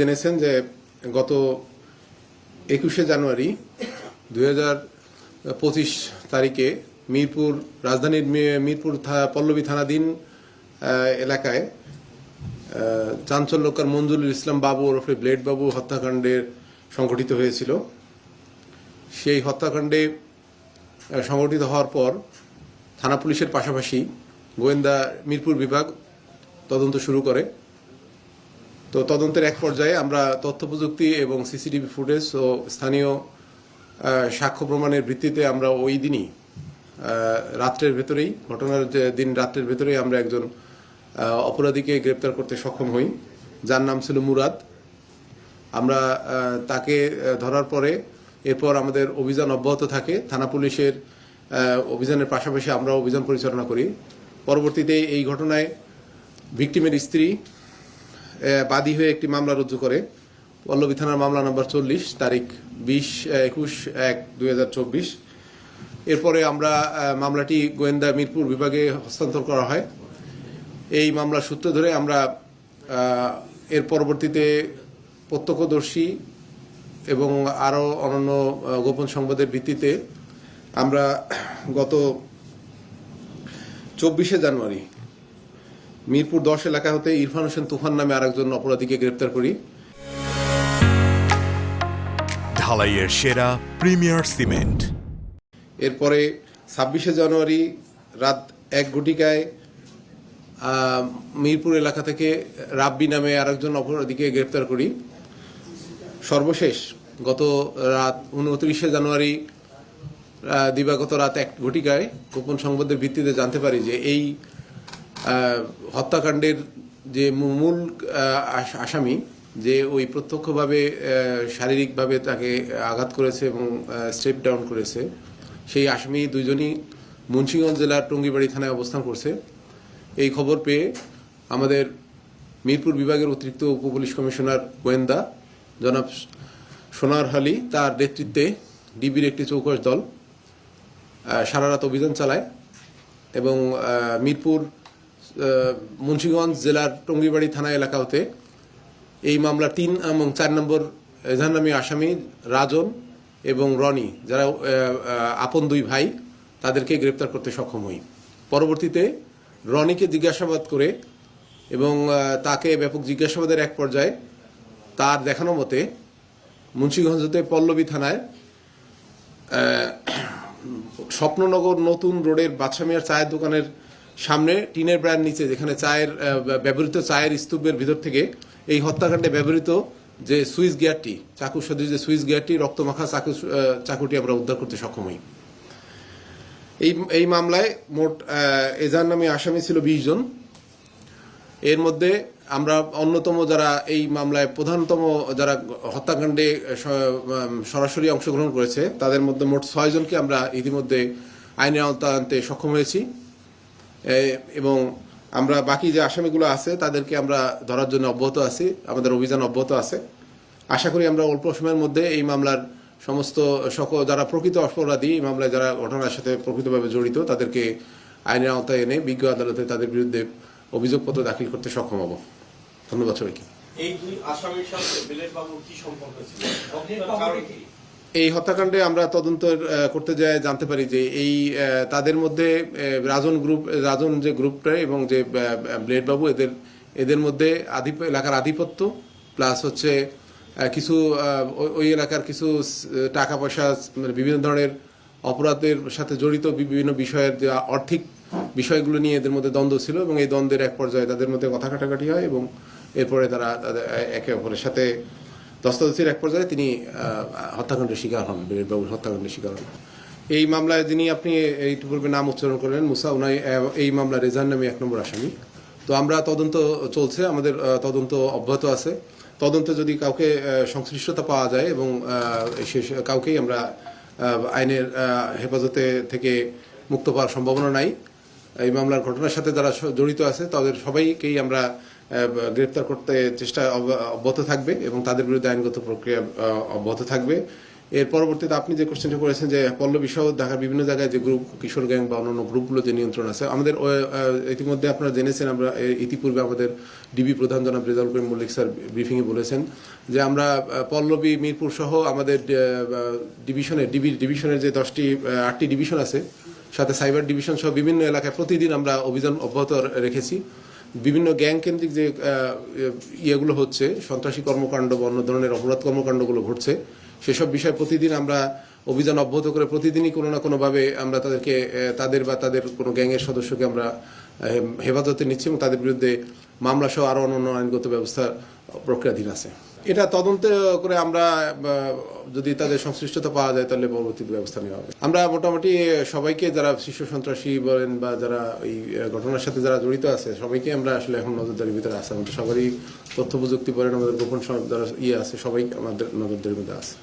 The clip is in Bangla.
জেনেছেন যে গত একুশে জানুয়ারি দুই পঁচিশ তারিখে মিরপুর রাজধানীর মিরপুর পল্লবী থানাধীন এলাকায় চাঞ্চল্যকার মঞ্জুরুল ইসলাম বাবু ওরফে ব্লেড বাবু হত্যাকাণ্ডের সংঘটিত হয়েছিল। সেই হত্যাকাণ্ডে সংঘটিত হওয়ার পর থানা পুলিশের পাশাপাশি গোয়েন্দা মিরপুর বিভাগ তদন্ত শুরু করে। তো তদন্তের এক পর্যায়ে আমরা তথ্য প্রযুক্তি এবং সিসিটিভি ফুটেজ ও স্থানীয় সাক্ষ্য প্রমাণের ভিত্তিতে আমরা ওই দিনই রাত্রের ভেতরেই, ঘটনার যে দিন রাত্রের ভেতরেই আমরা একজন অপরাধীকে গ্রেপ্তার করতে সক্ষম হই। যার নাম ছিল মুরাদ। আমরা তাকে ধরার পরে এরপর আমাদের অভিযান অব্যাহত থাকে। থানা পুলিশের অভিযানের পাশাপাশি আমরা অভিযান পরিচালনা করি। পরবর্তীতে এই ঘটনায় ভিকটিমের স্ত্রী বাদী হয়ে একটি মামলা রুজু করে। পল্লবী থানার মামলা নম্বর চল্লিশ, তারিখ বিশ, একুশ, এক, দুই এরপরে আমরা মামলাটি গোয়েন্দা মিরপুর বিভাগে হস্তান্তর করা হয়। এই মামলার সূত্র ধরে আমরা এর পরবর্তীতে প্রত্যক্ষদর্শী এবং আরও অন্যান্য গোপন সংবাদের ভিত্তিতে আমরা গত চব্বিশে জানুয়ারি মিরপুর দশ এলাকা হতে ইরফান হোসেন তুফান নামে আরেকজন অপরাধীকে গ্রেপ্তার করি। ঢালাইয়ের সেরা প্রিমিয়ার সিমেন্ট। এরপরে ছাব্বিশে জানুয়ারি রাত এক ঘটিকায় মিরপুর এলাকা থেকে রাব্বি নামে আরেকজন অপরাধীকে গ্রেপ্তার করি। সর্বশেষ গত রাত উনত্রিশে জানুয়ারি দিবাগত রাত এক ঘটিকায় গোপন সংবাদের ভিত্তিতে জানতে পারি যে এই হত্যাকাণ্ডের যে মূল আস- আসামি, যে ওই প্রত্যক্ষভাবে শারীরিকভাবে তাকে আঘাত করেছে এবং স্টেপ ডাউন করেছে, সেই আসামি দুইজনই মুন্সিগঞ্জ জেলার টঙ্গিবাড়ি থানায় অবস্থান করছে। এই খবর পেয়ে আমাদের মিরপুর বিভাগের অতিরিক্ত উপপুলিশ কমিশনার গোয়েন্দা জনাব সোনার হালি তার নেতৃত্বে ডিবির একটি চৌকস দল সারা রাত অভিযান চালায় এবং মিরপুর মুন্সিগঞ্জ জেলার টঙ্গিবাড়ি থানা এলাকা হতে এই মামলা তিন এবং চার নম্বর এজাহারনামী আসামি রাজন এবং রনি, যারা আপন দুই ভাই, তাদেরকে গ্রেপ্তার করতে সক্ষম হই। পরবর্তীতে রনিকে জিজ্ঞাসাবাদ করে এবং তাকে ব্যাপক জিজ্ঞাসাবাদের এক পর্যায়ে তার দেখানো মতে মুন্সিগঞ্জ হতে পল্লবী থানায় স্বপ্ননগর নতুন রোডের বাদশামিয়ার চায়ের দোকানের সামনে টিনের ব্র্যান্ড নিচে, যেখানে চায়ের ব্যবহৃত চায়ের স্তূপের ভিতর থেকে এই হত্যাকাণ্ডে ব্যবহৃত যে সুইচ গিয়ারটি, চাকু সদৃশ যে সুইচ গিয়ারটি, রক্তমাখা চাকু চাকুটি আমরা উদ্ধার করতে সক্ষম হই। এই এই মামলায় মোট এজার নামে আসামি ছিল বিশ জন। এর মধ্যে আমরা অন্যতম যারা এই মামলায় প্রধানতম যারা হত্যাকাণ্ডে সরাসরি অংশগ্রহণ করেছে, তাদের মধ্যে মোট ছয় জনকে আমরা ইতিমধ্যে আইনের আওতায় আনতে সক্ষম হয়েছি। এবং আমরা বাকি যে আসামিগুলো আছে তাদেরকে আমরা ধরার জন্য অব্যাহত আছি আমাদের অভিযান অব্যাহত আছে। আশা করি আমরা অল্প সময়ের মধ্যে এই মামলার সমস্ত সকল যারা প্রকৃত অপরাধী এই মামলায় যারা ঘটনার সাথে প্রকৃতভাবে জড়িত তাদেরকে আইনের আওতায় এনে বিজ্ঞ আদালতে তাদের বিরুদ্ধে অভিযোগপত্র দাখিল করতে সক্ষম হব। ধন্যবাদ সবাইকে। এই দুই আসামির সাথে বিলেট বাবুর কি সম্পর্ক ছিল? এই হত্যাকাণ্ডে আমরা তদন্ত করতে যাই জানতে পারি যে এই তাদের মধ্যে রাজন গ্রুপ, রাজন যে গ্রুপটা এবং যে ব্লেড বাবু এদের এদের মধ্যে আধিপ, এলাকার আধিপত্য, প্লাস হচ্ছে কিছু ওই- এলাকার কিছু টাকা পয়সা মানে বিভিন্ন ধরনের অপরাধের সাথে জড়িত বিভিন্ন বিষয়ের যে আর্থিক বিষয়গুলো নিয়ে এদের মধ্যে দ্বন্দ্ব ছিল এবং এই দ্বন্দ্বের এক পর্যায়ে তাদের মধ্যে কথা কাটাকাটি হয় এবং এরপরে তারা একে অপরের সাথে দস্তাবেজের এক পর্যায়ে তিনি হত্যাকাণ্ডের শিকার হন বীরের বাবুর হত্যাকাণ্ডের শিকার হন। এই মামলায় যিনি আপনি পূর্বে নাম উচ্চারণ করলেন, মুসা, উনাই এই মামলা রেজার নামে এক নম্বর আসামি। তো আমরা তদন্ত চলছে, আমাদের তদন্ত অব্যাহত আছে। তদন্তে যদি কাউকে সংশ্লিষ্টতা পাওয়া যায় এবং কাউকেই আমরা আইনের হেফাজতে থেকে মুক্ত পাওয়ার সম্ভাবনা নাই এই মামলার ঘটনার সাথে যারা জড়িত আছে, তাদের সবাইকেই আমরা গ্রেপ্তার করতে চেষ্টা অব- অব্যাহত থাকবে এবং তাদের বিরুদ্ধে আইনগত প্রক্রিয়া অব্যাহত থাকবে। এর পরবর্তীতে আপনি যে কোশ্চেনটা করেছেন যে পল্লবী সহ ঢাকার বিভিন্ন জায়গায় যে গ্রুপ কিশোর গ্যাং বা অন্যান্য গ্রুপগুলো যে নিয়ন্ত্রণ আছে, আমাদের ইতিমধ্যে আপনারা জেনেছেন, আমরা ইতিপূর্বে আমাদের ডিবি প্রধান জনাব রেজাউল করিম মল্লিক স্যার ব্রিফিংয়ে বলেছেন যে আমরা পল্লবী, মিরপুর সহ আমাদের ডিভিশনের ডিবি ডিভিশনের যে দশটি আটটি ডিভিশন আছে সাথে সাইবার ডিভিশন সহ বিভিন্ন এলাকায় প্রতিদিন আমরা অভিযান অব্যাহত রেখেছি। বিভিন্ন গ্যাং কেন্দ্রিক যে ইয়েগুলো হচ্ছে, সন্ত্রাসী কর্মকাণ্ড বা অন্য ধরনের অপরাধ কর্মকাণ্ডগুলো ঘটছে, সেসব বিষয়ে প্রতিদিন আমরা অভিযান অব্যাহত করে প্রতিদিনই কোনো না কোনোভাবে আমরা তাদেরকে তাদের বা তাদের কোনো গ্যাংয়ের সদস্যকে আমরা হেফাজতে নিচ্ছি এবং তাদের বিরুদ্ধে মামলা সহ আরও অন্যান্য আইনগত ব্যবস্থা প্রক্রিয়াধীন আছে। এটা তদন্ত করে আমরা যদি তাদের সংশ্লিষ্টতা পাওয়া যায় তাহলে পরবর্তী ব্যবস্থা নেওয়া হবে। আমরা মোটামুটি সবাইকে যারা শিশু সন্ত্রাসী বলেন বা যারা এই ঘটনার সাথে যারা জড়িত আছে, সবাইকে আমরা আসলে এখন নজরদারির ভিতরে আছে আমাদের সবারই তথ্য প্রযুক্তি বলেন, আমাদের গোপন যারা ইয়ে আছে, সবাই আমাদের নজরদারির মধ্যে আছে।